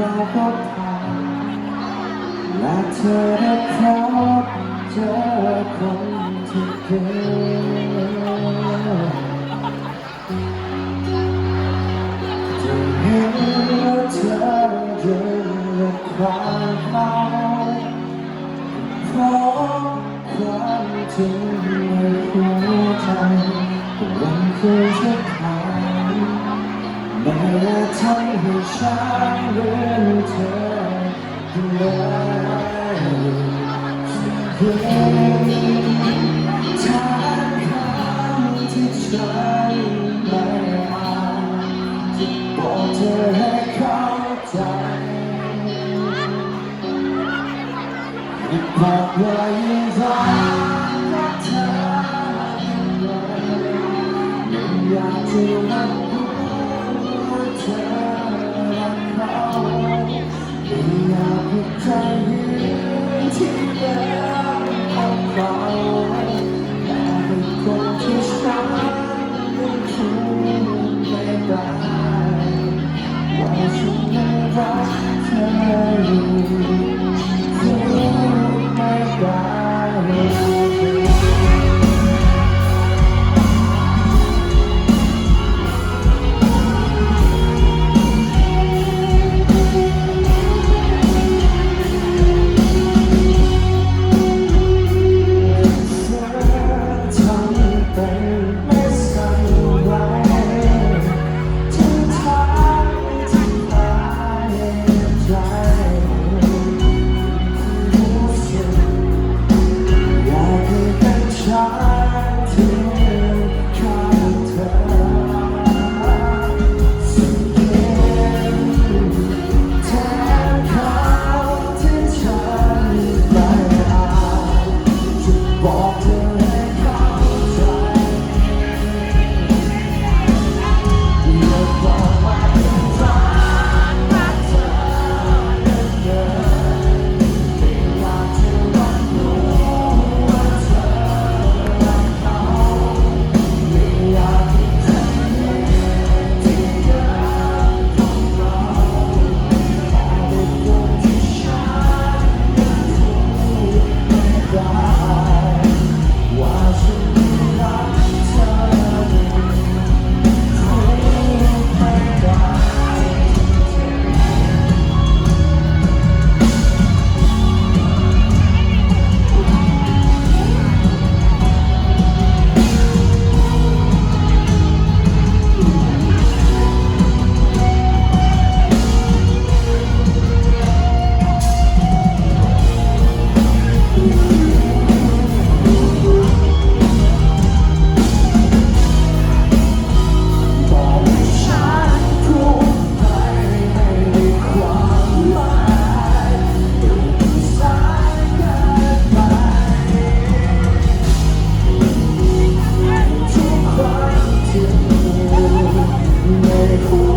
เราก็ผ่านและเธอได้พบเจอคนที่เก่งจะเห็นว่าเธอยังรักความเรา ของความจริงในหัวพันคืนทุครั้งแม้ทำให้ฉันเรื่เธอได้เพียงทางที่ฉัน the pathway is on. Make